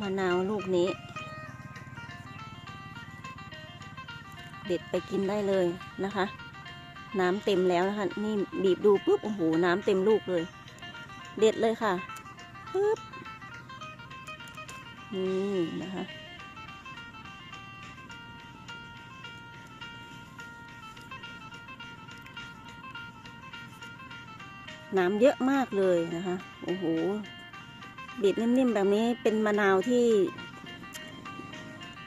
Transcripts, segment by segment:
มะนาวลูกนี้ เด็ดไปกินได้เลยนะคะ น้ำเต็มแล้วนะคะ นี่บีบดูปุ๊บโอ้โหน้ำเต็มลูกเลย เด็ดเลยค่ะปึ๊บนี่นะคะน้ำเยอะมากเลยนะคะ โอ้โห บีบนิ่มๆแบบนี้เป็นมะนาวที่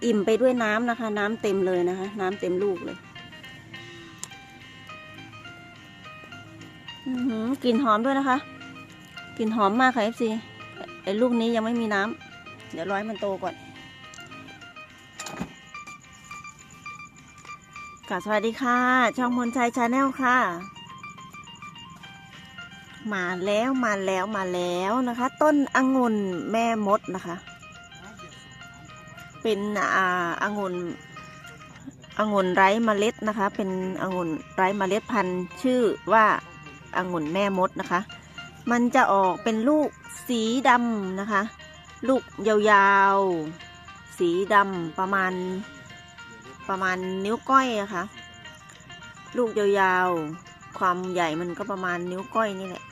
อิ่มไปด้วยน้ำนะคะ น้ำเต็มเลยนะคะ น้ำเต็มลูกเลยอื้อหือกลิ่นหอมด้วยนะคะ กลิ่นหอมมากค่ะเอฟซีไอ้ลูกนี้ยังไม่มีน้ำเดี๋ยวร้อให้มันโตก่อนกาสวัสดีค่ะ ช่องมนชัยชาแนลค่ะ มาแล้วมาแล้วมาแล้วนะคะ ต้นองุ่นแม่มดนะคะ เป็นอ่าองุ่นองุ่นไร้เมล็ดนะคะ เป็นองุ่นไร้เมล็ดพันธุ์ชื่อว่าองุ่นแม่มดนะคะ มันจะออกเป็นลูกสีดำนะคะ ลูกยาวๆ สีดำประมาณประมาณนิ้วก้อยอะคะ่ะลูกยาวๆ ความใหญ่มันก็ประมาณนิ้วก้อยนี่แหละ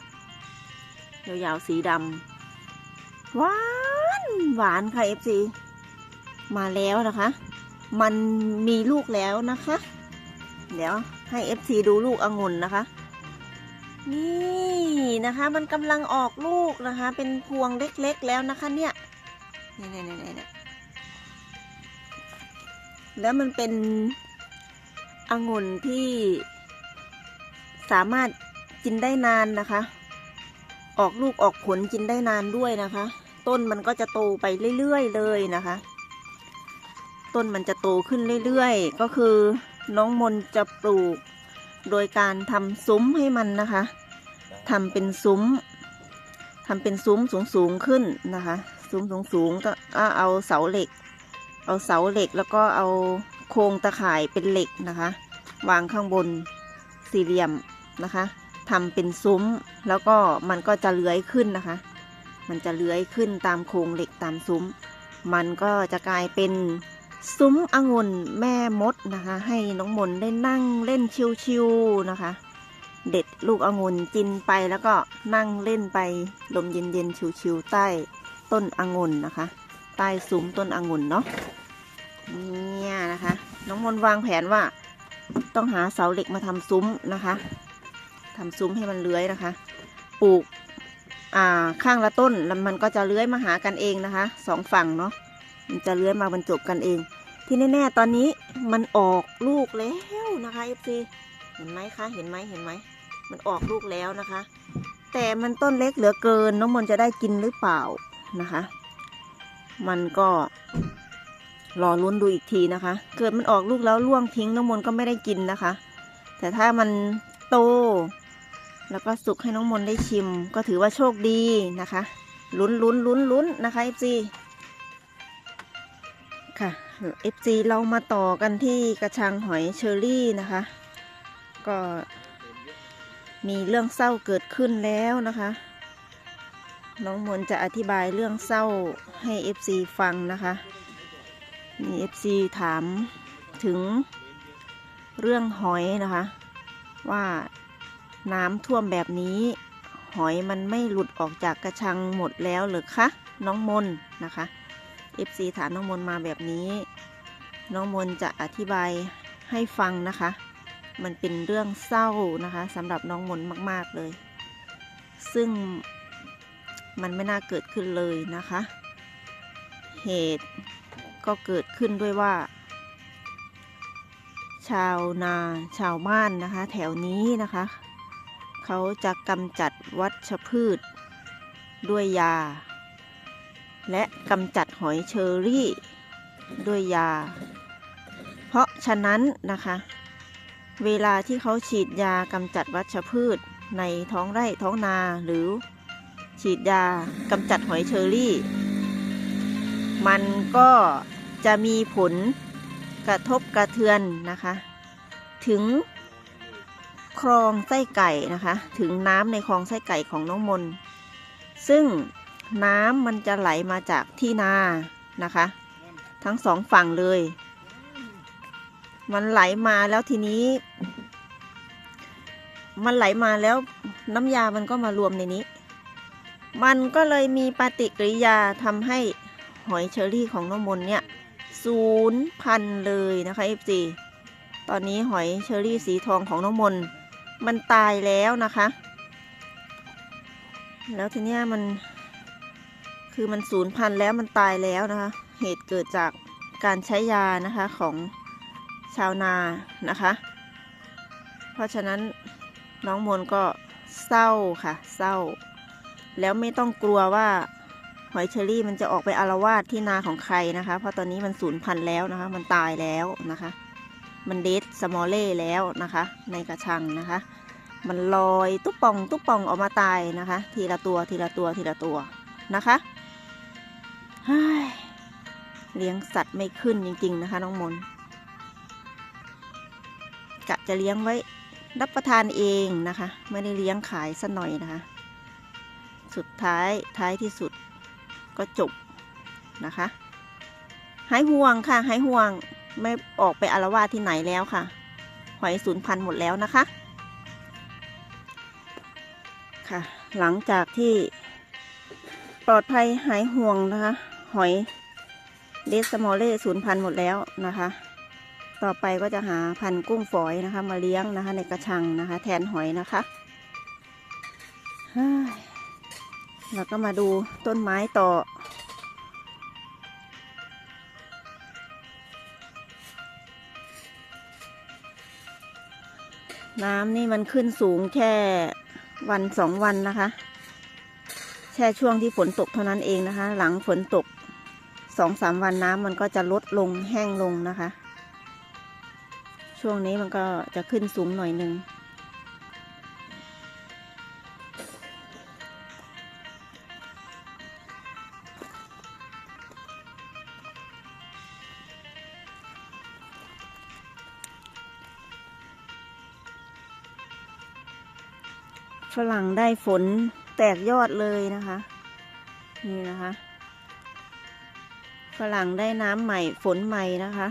ยาวๆสีดำหวานหวานค่ะเอฟซีมาแล้วนะคะ มันมีลูกแล้วนะคะ เดี๋ยวให้เอฟซีดูลูกองุ่นนะคะ นี่นะคะ มันกำลังออกลูกนะคะ เป็นพวงเล็กๆแล้วนะคะเนี่ยนี่นี่นี่นี่แล้วมันเป็นองุ่นที่สามารถกินได้นานนะคะ ออกลูกออกผลกินได้นานด้วยนะคะ ต้นมันก็จะโตไปเรื่อยๆเลยนะคะ ต้นมันจะโตขึ้นเรื่อยๆ ก็คือน้องมนจะปลูก โดยการทำซุ้มให้มันนะคะทำเป็นซุ้มทำเป็นซุ้มสูงๆขึ้นนะคะ ซุ้มสูงๆก็ก็เอาเสาเหล็ก เอาเสาเหล็กแล้วก็เอาโครงตะข่ายเป็นเหล็กนะคะ วางข้างบนสี่เหลี่ยมนะคะ ทำเป็นซุ้ม แล้วก็มันก็จะเลื้อยขึ้นนะคะ มันจะเลื้อยขึ้นตามโครงเหล็กตามซุ้ม มันก็จะกลายเป็นซุ้มองุ่นแม่มดนะคะ ให้น้องมนได้นั่งเล่นชิวๆนะคะ เด็ดลูกองุ่นกินไปแล้วก็นั่งเล่นไปลมเย็นๆชิวๆใต้ต้นองุ่นนะคะ ใต้ซุ้มต้นองุ่นเนาะเนี่ยนะคะ น้องมนวางแผนว่า ต้องหาเสาเหล็กมาทำซุ้มนะคะ ทำซุ้มให้มันเลื้อยนะคะ ปลูกข้างละต้นแล้วมันก็จะเลื้อยมาหากันเองนะคะสองฝั่งเนาะมันจะเลื้อยมาบรรจบกันเอง ที่แน่ๆตอนนี้มันออกลูกแล้วนะคะเอฟซีเห็นไหมคะเห็นไหมเห็นไหมมันออกลูกแล้วนะคะ แต่มันต้นเล็กเหลือเกินน้องมนจะได้กินหรือเปล่านะคะ มันก็รอลุ้นดูอีกทีนะคะ เกิดมันออกลูกแล้วล่วงทิ้งน้องมนก็ไม่ได้กินนะคะ แต่ถ้ามันโต แล้วก็สุกให้น้องมนได้ชิม ก็ถือว่าโชคดีนะคะ ลุ้นลุ้นลุ้นลุ้นนะคะเอฟซีค่ะเอฟซีเรามาต่อกันที่กระชังหอยเชอรี่นะคะ ก็มีเรื่องเศร้าเกิดขึ้นแล้วนะคะ น้องมนจะอธิบายเรื่องเศร้าให้เอฟซีฟังนะคะมีเอฟซีถามถึงเรื่องหอยนะคะ ว่า น้ำท่วมแบบนี้ หอยมันไม่หลุดออกจากกระชังหมดแล้วหรือคะน้องมนนะคะ FC ถามน้องมนมาแบบนี้ น้องมนจะอธิบายให้ฟังนะคะ มันเป็นเรื่องเศร้านะคะสำหรับน้องมนมาก ๆเลย ซึ่งมันไม่น่าเกิดขึ้นเลยนะคะ เหตุก็เกิดขึ้นด้วยว่า ชาวนาชาวบ้านนะคะ แถวนี้นะคะ เขาจะกำจัดวัชพืช ด้วยยา และกำจัดหอยเชอรี่ ด้วยยา เพราะฉะนั้นนะคะ เวลาที่เขาฉีดยากำจัดวัชพืชในท้องไร่ท้องนาหรือ ฉีดยากำจัดหอยเชอรี่ มันก็จะมีผลกระทบกระเทือนนะคะ ถึง คลองไส้ไก่นะคะ ถึงน้ำในคลองไส้ไก่ของน้องมน ซึ่งน้ำมันจะไหลมาจากที่นานะคะ ทั้งสองฝั่งเลย มันไหลมาแล้วทีนี้ มันไหลมาแล้วน้ำยามันก็มารวมในนี้ มันก็เลยมีปฏิกิริยาทำให้หอยเชอรี่ของน้องมนเนี่ยศูนย์พันธุ์เลยนะคะ FC ตอนนี้หอยเชอรี่สีทองของน้องมน มันตายแล้วนะคะ แล้วทีเนี้ยมัน คือมันสูญพันธุ์แล้วมันตายแล้วนะคะ เหตุเกิดจากการใช้ยานะคะของชาวนานะคะ เพราะฉะนั้นน้องมนก็เศร้าค่ะ เศร้า แล้วไม่ต้องกลัวว่าหอยเชอรี่มันจะออกไปอารวาสที่นาของใครนะคะ เพราะตอนนี้มันสูญพันธุ์แล้วนะคะ มันตายแล้วนะคะ มันเดดสมอลเล่แล้วนะคะ ในกระชังนะคะ มันลอยตุ๊บป่องตุ๊บป่องออกมาตายนะคะ ทีละตัวทีละตัวทีละตัวนะคะเฮ้ยเลี้ยงสัตว์ไม่ขึ้นจริง ๆ นะคะ น้องมนกะจะเลี้ยงไว้รับประทานเองนะคะ ไม่ได้เลี้ยงขายซะหน่อยนะคะ สุดท้ายท้ายที่สุดก็จบนะคะ หายห่วงค่ะ หายห่วง ไม่ออกไปอารวาสที่ไหนแล้วค่ะ หอยสูญพันธุ์หมดแล้วนะคะ ค่ะ หลังจากที่ปลอดภัยหายห่วงนะคะ หอยเดสมอลเล่สูญพันธุ์หมดแล้วนะคะ ต่อไปก็จะหาพันธุ์กุ้งฝอยนะคะ มาเลี้ยงนะคะ ในกระชังนะคะ แทนหอยนะคะแล้วก็มาดูต้นไม้ต่อ น้ำนี่มันขึ้นสูงแค่วันสองวันนะคะ แค่ช่วงที่ฝนตกเท่านั้นเองนะคะ หลังฝนตกสองสามวันน้ำมันก็จะลดลงแห้งลงนะคะ ช่วงนี้มันก็จะขึ้นสูงหน่อยหนึ่ง ฝรั่งได้ฝนแตกยอดเลยนะคะ นี่นะคะ ฝรั่งได้น้ำใหม่ฝนใหม่นะคะ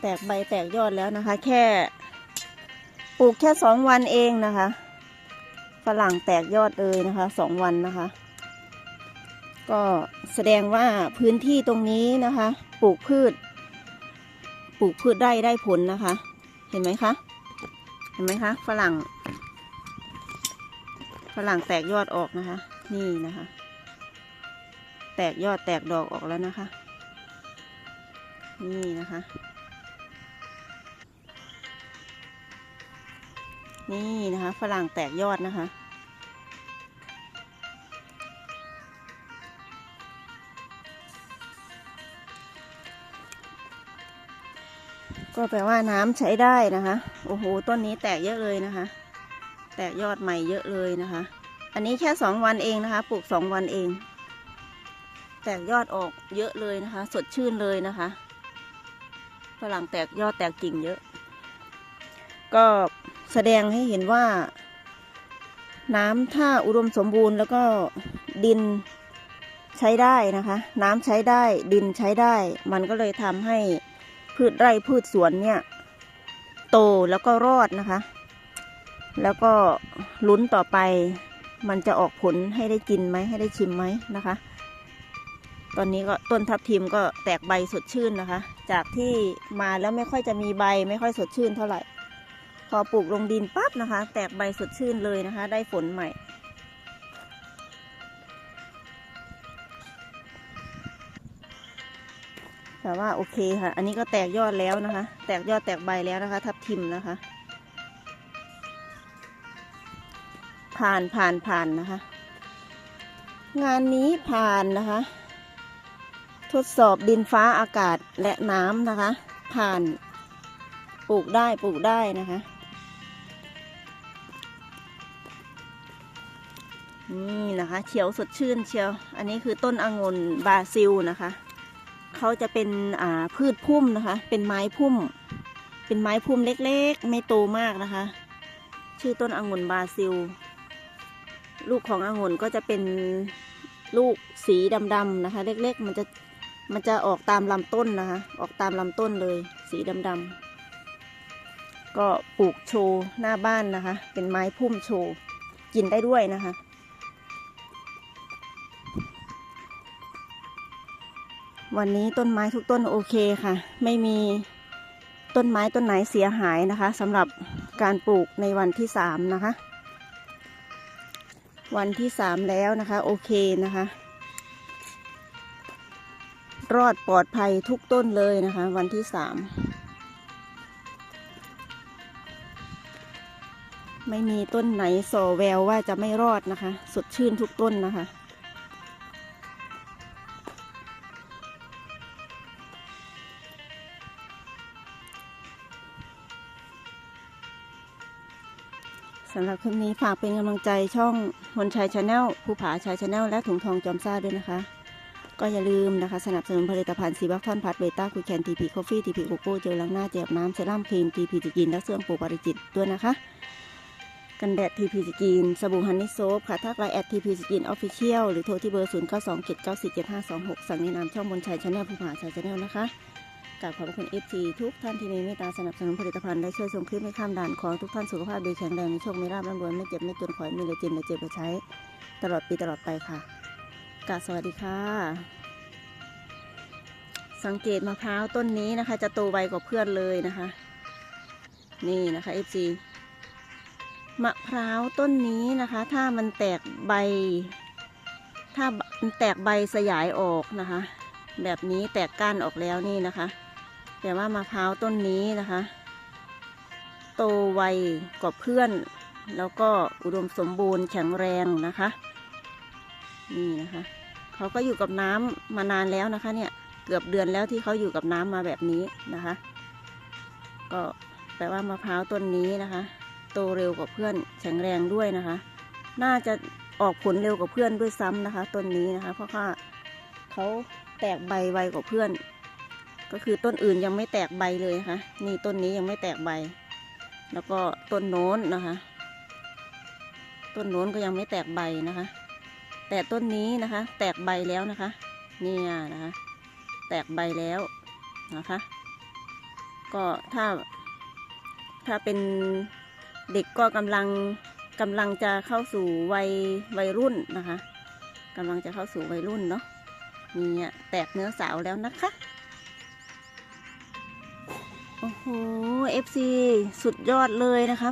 แตกใบแตกยอดแล้วนะคะ แค่ปลูกแค่สองวันเองนะคะ ฝรั่งแตกยอดเลยนะคะสองวันนะคะ ก็แสดงว่าพื้นที่ตรงนี้นะคะ ปลูกพืช ปลูกพืชได้ได้ผลนะคะ เห็นไหมคะ เห็นไหมคะ ฝรั่ง ฝรั่งแตกยอดออกนะคะ นี่นะคะ แตกยอดแตกดอกออกแล้วนะคะ นี่นะคะ นี่นะคะฝรั่งแตกยอดนะคะก็แปลว่าน้ำใช้ได้นะคะ โอ้โห ต้นนี้แตกเยอะเลยนะคะ ตกยอดใหม่เยอะเลยนะคะ อันนี้แค่สองวันเองนะคะ ปลูกสองวันเอง แตกยอดออกเยอะเลยนะคะ สดชื่นเลยนะคะฝรั่งแตกยอดแตกกิ่งเยอะ ก็แสดงให้เห็นว่า น้ำถ้าอุดมสมบูรณ์แล้วก็ดินใช้ได้นะคะ น้ำใช้ได้ดินใช้ได้ มันก็เลยทำให้พืชไร่พืชสวนเนี่ย โตแล้วก็รอดนะคะ แล้วก็ลุ้นต่อไป มันจะออกผลให้ได้กินไหมให้ได้ชิมไหมนะคะ ตอนนี้ก็ต้นทับทิมก็แตกใบสดชื่นนะคะ จากที่มาแล้วไม่ค่อยจะมีใบ ไม่ค่อยสดชื่นเท่าไหร่ พอปลูกลงดินปั๊บนะคะ แตกใบสดชื่นเลยนะคะ ได้ฝนใหม่แต่ว่าโอเคค่ะ อันนี้ก็แตกยอดแล้วนะคะ แตกยอดแตกใบแล้วนะคะ ทับทิมนะคะ ผ่านผ่านผ่านนะคะ งานนี้ผ่านนะคะ ทดสอบดินฟ้าอากาศและน้ำนะคะ ผ่านปลูกได้ปลูกได้นะคะนี่นะคะเขียวสดชื่นเชียว อันนี้คือต้นองุ่นบราซิลนะคะ เขาจะเป็นอ่าพืชพุ่มนะคะ เป็นไม้พุ่ม เป็นไม้พุ่มเล็กๆ ไม่โตมากนะคะ ชื่อต้นองุ่นบราซิล ลูกขององุ่นก็จะเป็นลูกสีดำๆนะคะ เล็กๆ มันจะมันจะออกตามลำต้นนะคะ ออกตามลำต้นเลย สีดำๆก็ปลูกโชว์หน้าบ้านนะคะ เป็นไม้พุ่มโชว์กินได้ด้วยนะคะ วันนี้ต้นไม้ทุกต้นโอเคค่ะ ไม่มีต้นไม้ต้นไหนเสียหายนะคะสำหรับการปลูกในวันที่สามนะคะ วันที่สามแล้วนะคะ โอเคนะคะ รอดปลอดภัยทุกต้นเลยนะคะ วันที่สามไม่มีต้นไหนโซแววว่าจะไม่รอดนะคะ สดชื่นทุกต้นนะคะ หรับคลิปนี้ฝากเป็นกำลังใจช่องมนชัยชาแนลภูผาชัยชาแนลและถุงทองจอมซ่าด้วยนะคะ ก็อย่าลืมนะคะ สนับสนุนผลิตภัณฑ์ซีบัคทอนพัดเบต้าคูแคนทีพีคอฟฟี่ทีพีโกโก้เจลล้างหน้าเจ็บน้ำเซรั่มครีมทีพีจะกินและเสื่อมปูปาริจิตด้วยนะคะ กันแดดทีพีสกินสบู่ฮันนี่โซฟค่ะทักไลน์แอดทีพีสกินออฟฟิเชียลหรือโทรที่เบอร์0 9 2 7 9 4 7 5 2 6สั่งในนามช่องมนชัยชาแนลภูผาชัยชาแนลนะคะ กราบขอบพระคุณเอฟซีทุกท่านที่มีเมตตาสนับสนุนผลิตภัณฑ์และช่วยส่งคลิปให้ข้ามด่านขอทุกท่านสุขภาพดีแข็งแรงมีโชคมีลาภร่ำรวยไม่เจ็บไม่จนขอให้มีเหลยจินเหลยเจ็บเหลยใช้ ตลอดปีตลอดไปค่ะกราบสวัสดีค่ะ สังเกตมะพร้าวต้นนี้นะคะ จะโตไวกว่าเพื่อนเลยนะคะ นี่นะคะ FC มะพร้าวต้นนี้นะคะ ถ้ามันแตกใบ ถ้ามันแตกใบสยายออกนะคะ แบบนี้แตกก้านออกแล้วนี่นะคะ แต่ว่ามะพร้าวต้นนี้นะคะ โตไวกว่าเพื่อน แล้วก็อุดมสมบูรณ์แข็งแรงนะคะ นี่นะคะเขาก็อยู่กับน้ำมานานแล้วนะคะ เนี่ยเกือบเดือนแล้วที่เขาอยู่กับน้ำมาแบบนี้นะคะ ก็แปลว่ามะพร้าวต้นนี้นะคะ โตเร็วกว่าเพื่อนแข็งแรงด้วยนะคะ น่าจะออกผลเร็วกว่าเพื่อนด้วยซ้ำนะคะต้นนี้นะคะ เพราะว่าเขาแตกใบไวกว่าเพื่อน ก็คือต้นอื่นยังไม่แตกใบเลยนะคะนี่ต้นนี้ยังไม่แตกใบ แล้วก็ต้นโน้นนะคะ ต้นโน้นก็ยังไม่แตกใบนะคะ แต่ต้นนี้นะคะ แตกใบแล้วนะคะเนี่ยนะคะ แตกใบแล้วนะคะ ก็ถ้าถ้าเป็นเด็กก็กำลังกำลังจะเข้าสู่วัยวัยรุ่นนะคะกำลังจะเข้าสู่วัยรุ่นเนาะนี่แตกเนื้อสาวแล้วนะคะ โอ้โห FC สุดยอดเลยนะคะ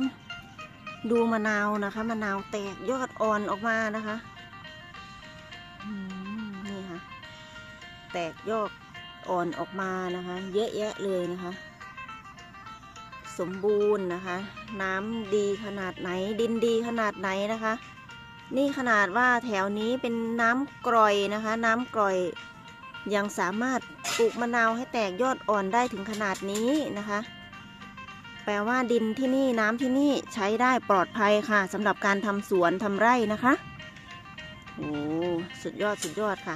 ดูมะนาวนะคะมะนาวแตกยอดอ่อนออกมานะคะนี่ค่ะ แตกยอดอ่อนออกมานะคะ เยอะแยะเลยนะคะ สมบูรณ์นะคะ น้ำดีขนาดไหนดินดีขนาดไหนนะคะ นี่ขนาดว่าแถวนี้เป็นน้ำกร่อยนะคะ น้ำกร่อย ยังสามารถปลูกมะนาวให้แตกยอดอ่อนได้ถึงขนาดนี้นะคะ แปลว่าดินที่นี่น้ำที่นี่ใช้ได้ปลอดภัยค่ะสำหรับการทำสวนทำไร่นะคะโอ้สุดยอดสุดยอดค่ะ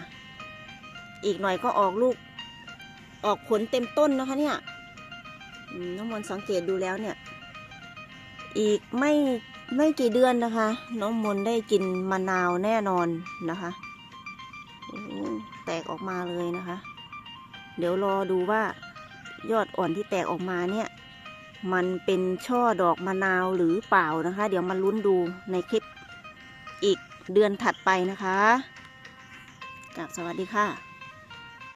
อีกหน่อยก็ออกลูก ออกผลเต็มต้นนะคะเนี่ยน้องมนสังเกตดูแล้วเนี่ย อีกไม่ไม่กี่เดือนนะคะ น้องมนได้กินมะนาวแน่นอนนะคะ แตกออกมาเลยนะคะ เดี๋ยวรอดูว่ายอดอ่อนที่แตกออกมาเนี่ย มันเป็นช่อดอกมะนาวหรือเปล่านะคะ เดี๋ยวมาลุ้นดูในคลิปอีกเดือนถัดไปนะคะกลับสวัสดีค่ะ